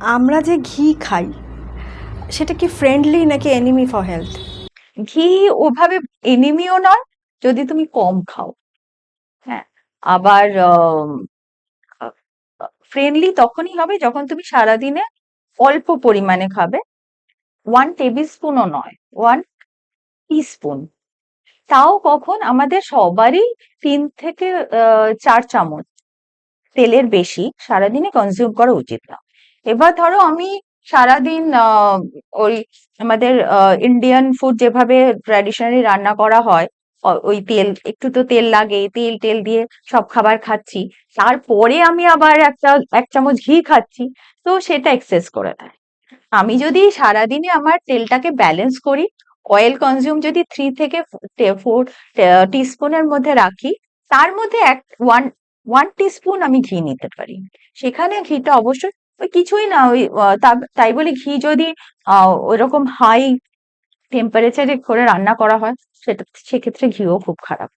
আমরা যে ঘি খাই, সেটা কি ফ্রেন্ডলি নাকি এনিমি ফর হেলথ ঘি ওভাবে এনিমিও নয়, যদি তুমি কম খাও। হ্যাঁ আবার ফ্রেন্ডলি তখনই হবে যখন তুমি সারাদিনে অল্প পরিমাণে খাবে। ওয়ান টেবিল স্পুনও নয় ওয়ান টিস্পুন তাও কখন আমাদের সবারই তিন থেকে চার চামচ তেলের বেশি সারাদিনে কনজিউম করা উচিত না। এবার ধরো আমি সারাদিন ওই আমাদের ইন্ডিয়ান ফুড যেভাবে ট্র্যাডিশনালি রান্না করা হয় ওই তেল, একটু তো তেল লাগে তেল তেল দিয়ে সব খাবার খাচ্ছি। তারপরে আমি আবার একটা, এক চামচ ঘি খাচ্ছি, তো সেটা এক্সেস করে দেয়। আমি যদি সারাদিনে আমার তেলটাকে ব্যালেন্স করি অয়েল কনজিউম যদি থ্রি থেকে ফোর টিস্পুনের মধ্যে রাখি, তার মধ্যে এক ওয়ান ওয়ান টিস্পুন আমি ঘি নিতে পারি। সেখানে ঘিটা অবশ্যই কিছুই না, ওই তাই বলে ঘি যদি ওইরকম হাই টেম্পারেচারে করে রান্না করা হয়, সেটা, সেক্ষেত্রে ঘিও খুব খারাপ।